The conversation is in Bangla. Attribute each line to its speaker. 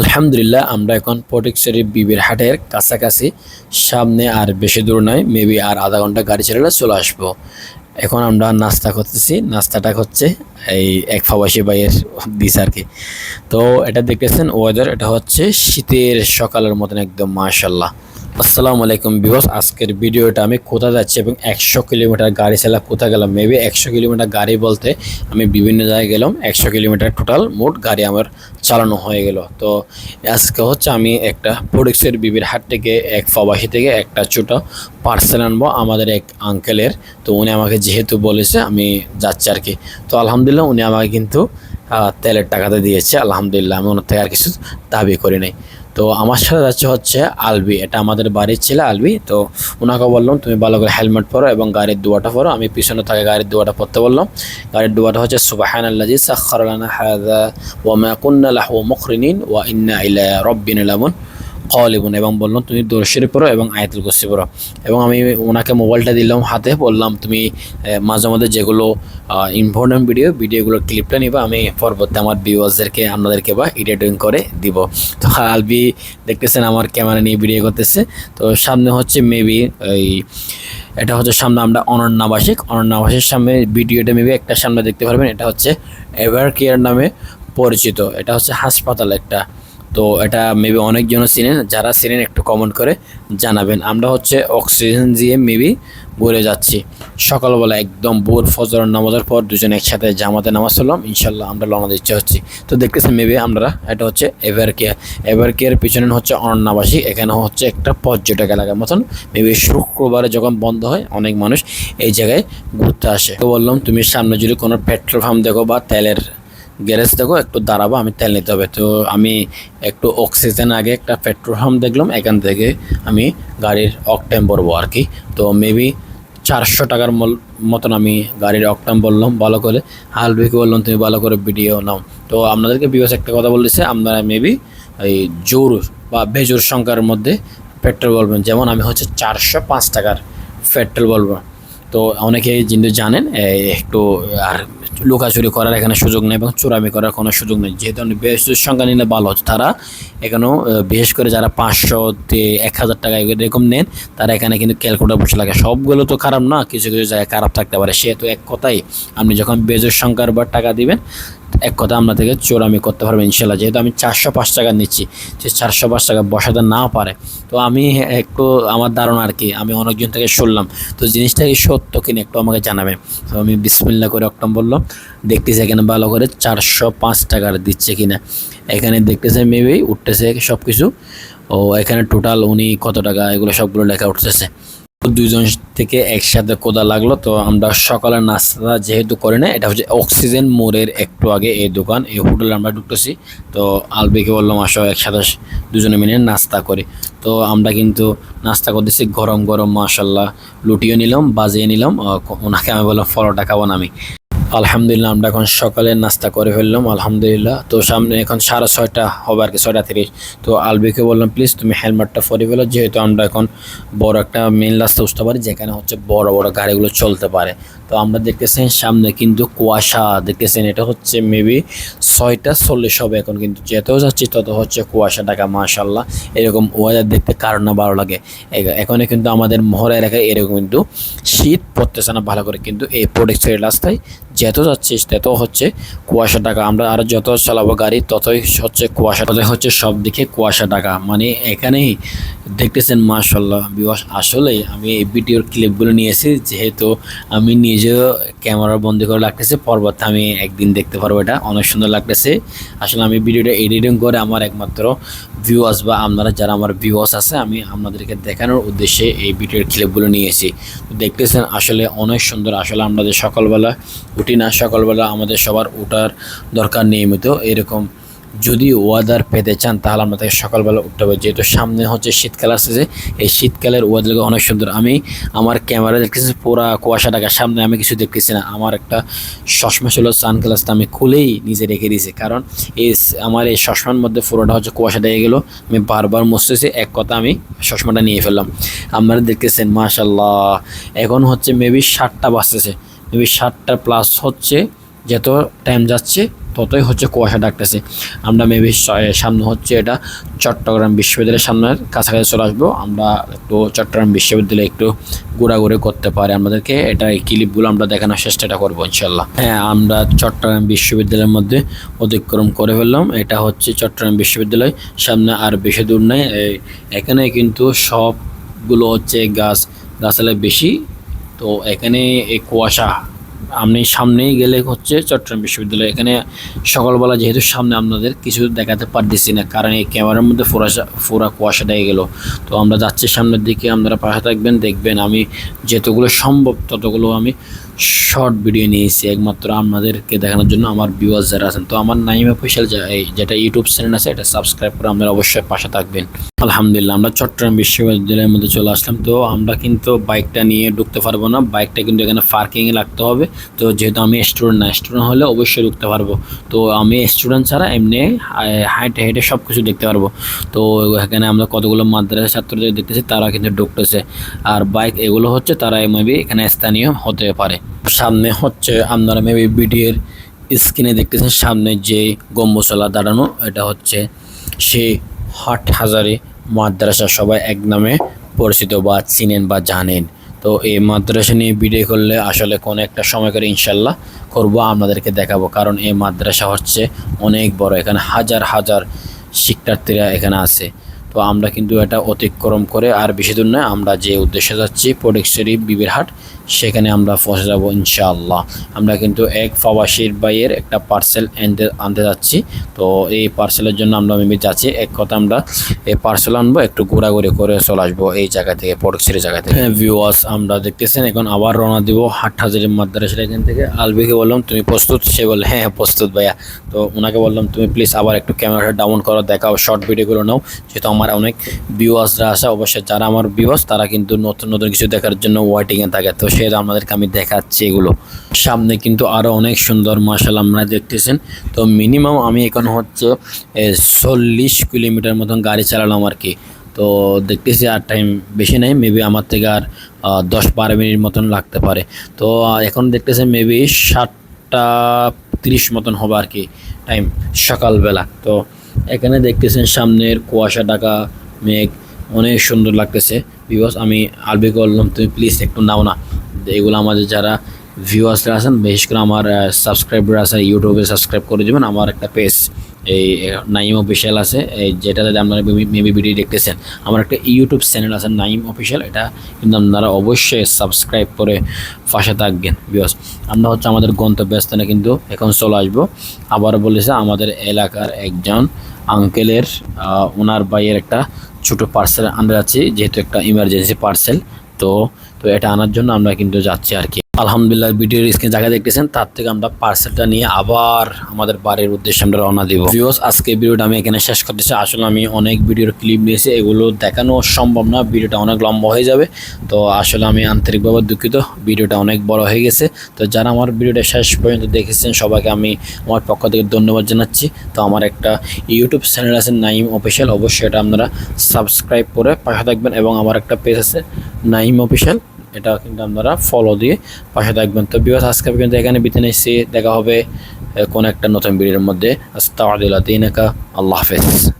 Speaker 1: আলহামদুলিল্লাহ, আমরা এখন ফটিকছড়ি বিবির হাটের কাছাকাছি। সামনে আর বেশি দূর নয়, মেবি আর আধা ঘণ্টা গাড়ি চালালে চলে আসব। এখন আমরা নাস্তা করতেছি, নাস্তাটা হচ্ছে এই এক ফাবাসি বাইয়ের দিস আর কি। তো এটা দেখতেছেন ওয়েদার এটা হচ্ছে শীতের সকালের মতন একদম মাশাল্লাহ আসসালামু আলাইকুম বিবস আজকের ভিডিওটা আমি কোথা যাচ্ছি এবং একশো কিলোমিটার গাড়ি চালা কোথা গেলাম? মেবি একশো কিলোমিটার গাড়ি বলতে আমি বিভিন্ন জায়গায় গেলাম, একশো কিলোমিটার টোটাল মোট গাড়ি আমার চালানো হয়ে গেল। তো আজকে হচ্ছে আমি একটা প্রোডাক্টসের বিবির হাট থেকে, এক প্রবাসী থেকে একটা ছোট পার্সেল আনব আমাদের এক আঙ্কেলের তো উনি আমাকে যেহেতু বলেছে, আমি যাচ্ছি আর কি। তো আলহামদুলিল্লাহ উনি আমাকে কিন্তু তেলের টাকাতে দিয়েছে। আলহামদুলিল্লাহ আমি ওনার থেকে আর কিছু দাবি করি নাই। তো আমার সাথে যাচ্ছে হচ্ছে আলবি। এটা আমাদের বাড়ির ছেলে আলবি। তো ওনাকে বললাম, তুমি ভালো করে হেলমেট পরো এবং গাড়ির দুয়াটা পরো। আমি পিছনে থাকে গাড়ির দুয়াটা পরতে বললাম। গাড়ির দুয়াটা হচ্ছে সুবাহান আল্লাজি সাক্ষর আল্লাহ ওয়া মাকুন্না লাহু মুখরিনিন ওয়া ইন্না ইলা রব্বিন লামুন। কলিবুন এবং বললাম, তুমি দর্শির পড়ো এবং আয়াতুল কুসি পড়ো। এবং আমি ওনাকে মোবাইলটা দিলাম হাতে, বললাম, তুমি মাঝে মাঝে যেগুলো ইম্পর্টেন্ট ভিডিও ভিডিওগুলোর ক্লিপটা নিবা, আমি পরবর্তী আমার ভিউয়ার্সদেরকে আপনাদেরকে বা এডিটিং করে দিব। তো আলবি দেখতেছেন আমার ক্যামেরা নিয়ে ভিডিও করতেছে। তো সামনে হচ্ছে মেবি এই, এটা হচ্ছে সামনে আমরা অনন্যাবাসিক অনন্যাবাসিক সামনে ভিডিওটা মেবি একটা সামনে দেখতে পারবেন। এটা হচ্ছে এভার কেয়ার নামে পরিচিত। এটা হচ্ছে হাসপাতাল একটা তো এটা মেবি অনেকজন চিনেন, যারা চিনেন একটু কমেন্ট করে জানাবেন। আমরা হচ্ছে অক্সিজেন দিয়ে মেবি ঘুরে যাচ্ছি। সকালবেলা একদম ভোর ফজর নামাজের পর দুজন একসাথে জামাতে নামাজ পড়লাম, ইনশাল্লাহ আমরা লনা দিচ্ছে হচ্ছি। তো দেখতেছেন মেবি আমরা, এটা হচ্ছে এভার কেয়ার এভার কেয়ার পিছনে হচ্ছে অরণ্যাবাসী, এখানে হচ্ছে একটা পর্যটক এলাকার মতন। মেবি শুক্রবারে যখন বন্ধ হয়, অনেক মানুষ এই জায়গায় ঘুরতে আসে। তো বললাম, তুমি সামনে যদি কোনো পেট্রোল পাম্প দেখো বা তেলের গ্যারেজ দেখো, একটু দাঁড়াবো, আমি তেল নিতে হবে। তো আমি একটু অক্সিজেন আগে একটা পেট্রোল পাম্প দেখলাম, এখান থেকে আমি গাড়ির অকটেম ভরবো আর কি। তো মেবি চারশো টাকার মল- মতন আমি গাড়ির অকটাম বললাম ভালো করে। হাল হালবিকে বললাম, তুমি ভালো করে ভিডিও নাও। তো আপনাদেরকে বিকজ একটা কথা বলেছে আপনারা মেবি এই জোর বা বেজোর সংখ্যার মধ্যে পেট্রোল বলবেন যেমন আমি হচ্ছে চারশো পাঁচ টাকার পেট্রোল বলব তো অনেকেই কিন্তু জানেন একটু আর লুকাচুরি করার এখানে সুযোগ নেই এবং চোরামি করার কোনো সুযোগ নেই। যেহেতু আমি বেশির সংখ্যা নিলে ভালো তারা এখানেও বিশেষ করে যারা পাঁচশো এক হাজার টাকা এরকম নেন, তারা এখানে কিন্তু ক্যালকুলেটার বসে লাগে। সবগুলো তো খারাপ না, কিছু কিছু জায়গায় খারাপ থাকতে পারে। সে তো এক কথাই আপনি যখন বেজের সংখ্যার বা টাকা দিবেন এক কথা আমরা থেকে চোরামি করতে পারব, ইনশাল্লাহ। যেহেতু আমি চারশো পাঁচ টাকা নিচ্ছি সে চারশো পাঁচ টাকা বসাতে না পারে, তো আমি একটু আমার ধারণা আর কি, আমি অনেকজন থেকে শুনলাম। তো জিনিসটা কি সত্য কিনা একটু আমাকে জানাবেন তো আমি বিসমিল্লা করে অক্টম বললাম, দেখতেছি এখানে ভালো করে চারশো পাঁচ টাকার দিচ্ছে কিনা। এখানে দেখতেছে মেবি উঠতেছে সব কিছু ও এখানে টোটাল উনি কত টাকা, এগুলো সবগুলো লেখা উঠতেছে। দুইজন থেকে একসাথে কোদা লাগল, তো আমরা সকালের নাস্তা যেহেতু করি না এটা হচ্ছে অক্সিজেন মোড়ের একটু আগে এই দোকান, এই হোটেলে আমরা ঢুকতেছি। তো আলবিকে বললাম, আসো, একসাথে দুজনে মিলে নাস্তা করি। তো আমরা কিন্তু নাস্তা করতেছি গরম গরম মাসাল্লাহ লুটিও নিলাম, বাজিয়ে নিলাম ওনাকে আমি বললাম ফলোটা খাব না আমি। আলহামদুলিল্লাহ, আমরা এখন সকালে নাস্তা করে ফেললাম, আলহামদুলিল্লাহ। তো সামনে এখন সাড়ে ছয়টা, হবে আর কি ছয়টা তিরিশ। তো আলবিকে বললাম, প্লিজ তুমি হেলমেটটা পরে ফেলো, যেহেতু আমরা এখন বড় একটা মেন রাস্তা উঠতে পারি, যেখানে হচ্ছে বড় বড় গাড়িগুলো চলতে পারে। তো আমরা দেখতেছেন সামনে কিন্তু কুয়াশা, দেখতেছেন এটা হচ্ছে মেবি ছয়টা চল্লিশ হবে এখন কিন্তু। যত যাচ্ছি, তত হচ্ছে কুয়াশা ঢাকা মাশাল্লাহ এরকম ওয়েদার দেখতে কারণ না ভালো লাগে। এখানে কিন্তু আমাদের মহড়া এলাকায় এরকম কিন্তু শীত পড়তেছে না ভালো করে, কিন্তু এই প্রোডেক্টের রাস্তায় যত যাচ্ছিস, তত হচ্ছে কুয়াশা টাকা। আমরা আর যত চালাবো গাড়ি, ততই হচ্ছে কুয়াশা ততই হচ্ছে সব দিকে কুয়াশা টাকা। মানে এখানেই দেখতেছেন মাশাল্লাহ বিবাস আসলেই আমি এই ভিডিওর ক্লিপগুলো নিয়েছি, যেহেতু আমি নিজেও ক্যামেরা বন্দি করে লাগতেছে পরবর্তী আমি একদিন দেখতে পারব এটা। অনেক সুন্দর লাগতেছে। আসলে আমি ভিডিওটা এডিটিং করে আমার একমাত্র ভিউয়ার্স বা আপনারা যারা আমার ভিউয়ার্স আছে, আমি আপনাদেরকে দেখানোর উদ্দেশ্যে এই ভিডিওর ক্লিপগুলো নিয়েছি। দেখতেছেন, আসলে অনেক সুন্দর। আসলে আমাদের সকালবেলা উঠি না সকালবেলা আমাদের সবার ওঠার দরকার নিয়মিত, এরকম যদি ওয়াদার পেতে চান তাহলে আপনাদের সকালবেলা উঠতে হবে যেহেতু সামনে হচ্ছে শীতকাল আসতেছে, এই শীতকালের ওয়েদারকে অনেক সুন্দর। আমি আমার ক্যামেরা দেখতেছি পুরা কুয়াশা ঢাকা, সামনে আমি কিছু দেখতেছি না। আমার একটা চশমা ছিল সান সানগ্লাসটা আমি খুলেই নিজে রেখে দিয়েছি। কারণ এই আমার এই চশমার মধ্যে পুরোটা হচ্ছে কুয়াশা ঢেকে গেলো। আমি বারবার মুছতেছি, এক কথা আমি চশমাটা নিয়ে ফেললাম। আপনারা দেখতেছেন মাশাল্লাহ এখন হচ্ছে মেবি সাতটা বাজতেছে। মেবি সাতটা প্লাস হচ্ছে, যত টাইম যাচ্ছে, ততই হচ্ছে কুয়াশা ডাকতেছে। আমরা মেবি সামনে হচ্ছে এটা চট্টগ্রাম বিশ্ববিদ্যালয়ের সামনের কাছাকাছি চলে আসব। আমরা একটু চট্টগ্রাম বিশ্ববিদ্যালয়ে একটু ঘোরাঘুরি করতে পারি আমাদেরকে। এটা এই ক্লিপগুলো আমরা দেখানোর চেষ্টাটা করব ইনশাল্লাহ হ্যাঁ আমরা চট্টগ্রাম বিশ্ববিদ্যালয়ের মধ্যে অতিক্রম করে ফেললাম। এটা হচ্ছে চট্টগ্রাম বিশ্ববিদ্যালয়। সামনে আর বেশি দূর নেই। এখানে কিন্তু সবগুলো হচ্ছে গাছ, গাছালা বেশি। তো এখানে এই কুয়াশা আপনি সামনেই গেলে হচ্ছে চট্টগ্রাম বিশ্ববিদ্যালয়। এখানে সকালবেলা যেহেতু সামনে আপনাদের কিছু দেখাতে পারতেছি না, কারণ এই ক্যামেরার মধ্যে ফোরাশা ফোরা কুয়াশা দিয়ে গেল। তো আমরা যাচ্ছি সামনের দিকে, আপনারা পাশে থাকবেন, দেখবেন আমি যেতগুলো সম্ভব ততগুলো আমি শর্ট ভিডিও নিয়েছি একমাত্র আপনাদেরকে দেখানোর জন্য আমার ভিউয়ার্স যারা আছেন। তো আমার নাইম অফিসিয়াল যেটা ইউটিউব চ্যানেল আছে, এটা সাবস্ক্রাইব করে আপনারা অবশ্যই পাশে থাকবেন। আলহামদুলিল্লাহ, আমরা চট্টগ্রাম বিশ্ববিদ্যালয়ের মধ্যে চলে আসলাম। তো আমরা কিন্তু বাইকটা নিয়ে ঢুকতে পারব না। বাইকটা কিন্তু এখানে পার্কিংয়ে রাখতে হবে। তো যেহেতু আমি স্টুডেন্ট না স্টুডেন্ট হলে অবশ্যই ঢুকতে পারব। তো আমি স্টুডেন্ট ছাড়া এমনি হাইটে হেঁটে সব কিছু দেখতে পারব। তো এখানে আমরা কতগুলো মাদ্রাসা ছাত্রদের দেখতেছি তারা কিন্তু ঢুকতেছে। আর বাইক এগুলো হচ্ছে, তারা মেবি এখানে স্থানীয় হতে পারে। সামনে হচ্ছে আপনারা মেবি বিডিএর স্ক্রিনে দেখতেছেন সামনে যে গম্বুসলা দাঁড়ানো, এটা হচ্ছে সেই হাট হাজারে মাদ্রাসা সবাই এক নামে পরিচিত বা চিনেন বা জানেন। তো এই মাদ্রাসা নিয়ে ভিডিও করলে আসলে কোনো একটা সময় করে ইনশাল্লাহ করব, আপনাদেরকে দেখাবো। কারণ এই মাদ্রাসা হচ্ছে অনেক বড়, এখানে হাজার হাজার শিক্ষার্থীরা এখানে আছে। তো আমরা কিন্তু এটা অতিক্রম করে আর বেশি দূর নয়, আমরা যে উদ্দেশ্যে যাচ্ছি পডিক্সরি বিবির হাট সেখানে আমরা পৌঁছে যাব ইনশাআল্লাহ। আমরা কিন্তু এক প্রবাসীর বাইয়ের একটা পার্সেল আনতে আনতে যাচ্ছি। তো এই পার্সেলের জন্য আমরা মেবি যাচ্ছি, এক কথা আমরা এই পার্সেল আনব, একটু ঘোরাঘুরি করে চলে আসব এই জায়গা থেকে পডিক্সরি জায়গা থেকে। ভিউয়ার্স আমরা দেখতেছেন, এখন আবার রওনা দিব হাট হাজারের মাদ্রাসার এখান থেকে। আলবিকে বললাম, তুমি প্রস্তুত? সে বললে হ্যাঁ প্রস্তুত ভাইয়া। তো ওনাকে বললাম, তুমি প্লিজ আবার একটু ক্যামেরাটা ডাউন করো, দেখাও শর্ট ভিডিওগুলো নাও। যেহেতু আমার অনেক ভিউয়ার্সরা আছে অবশ্যই যারা আমার ভিউয়ার্স তারা কিন্তু নতুন নতুন কিছু দেখার জন্য ওয়েটিংয়ে থাকে। তো সেটা আমাদেরকে আমি দেখাচ্ছি এগুলো। সামনে কিন্তু আরও অনেক সুন্দর মার্শাল আপনারা দেখতেছেন। তো মিনিমাম আমি এখন হচ্ছে চল্লিশ কিলোমিটার মতন গাড়ি চালালাম আর কি। তো দেখতেছি আর টাইম বেশি নেই মেবি আমার থেকে আর দশ বারো মিনিট মতন লাগতে পারে। তো এখন দেখতেছেন মেবি সাতটা তিরিশ মতন হবে আর কি টাইম সকালবেলা। তো এখানে দেখতেছেন সামনের কুয়াশা ঢাকা, মেঘ, অনেক সুন্দর লাগতেছে। বিকজ আমি আরবি করলাম, তুমি প্লিজ একটু নাও না। এগুলো আমাদের যারা ভিউয়ার্সরা আছেন, বিশেষ করে আমার সাবস্ক্রাইবার আছে, ইউটিউবে সাবস্ক্রাইব করে দেবেন, আমার একটা পেজ এই নাইম অফিসিয়াল আছে। এই যেটাতে আপনারা মেবি ভিডিও দেখতেছেন, আমার একটা ইউটিউব চ্যানেল আছে, নাইম অফিসিয়াল। এটা কিন্তু আপনারা অবশ্যই সাবস্ক্রাইব করে পাশে থাকবেন বিকজ আমরা হচ্ছে আমাদের গন্তব্যস্থানে কিন্তু এখন চলে আসব। আবার বলেছে, আমাদের এলাকার একজন আঙ্কেলের ওনার ভাইয়ের একটা ছোটো পার্সেল আনতে যাচ্ছি, যেহেতু একটা ইমার্জেন্সি পার্সেল তো তো এটা আনার জন্য আমরা কিন্তু যাচ্ছি আর কি। আলহামদুলিল্লাহ, ভিডিওর স্ক্রিনে জায়গা দেখতেছেন, তার থেকে আমরা পার্সেলটা নিয়ে আবার আমাদের বাড়ির উদ্দেশ্যে আমরা রওনা দিব। ভিউস আজকে ভিডিওটা আমি এখানে শেষ করতেছি। আসলে আমি অনেক ভিডিওর ক্লিপ নিয়েছি, এগুলো দেখানো সম্ভব না, ভিডিওটা অনেক লম্বা হয়ে যাবে। তো আসলে আমি আন্তরিকভাবে দুঃখিত, ভিডিওটা অনেক বড় হয়ে গেছে। তো যারা আমার ভিডিওটা শেষ পর্যন্ত দেখেছেন, সবাইকে আমি আমার পক্ষ থেকে ধন্যবাদ জানাচ্ছি। তো আমার একটা ইউটিউব চ্যানেল আছে নাইম অফিসিয়াল অবশ্যই এটা আপনারা সাবস্ক্রাইব করে পাশে থাকবেন, এবং আমার একটা পেজ আছে নাইম অফিসিয়াল এটা কিন্তু আপনারা ফলো দিয়ে পাশে থাকবেন। তো বিবাস আজকে কিন্তু এখানে বিতে নিচ্ছি। দেখা হবে কোন একটা নতুন ভিডিওর মধ্যে। আস্তাউদ্দিল্লাহ দিনাকা আল্লাহ হাফেজ।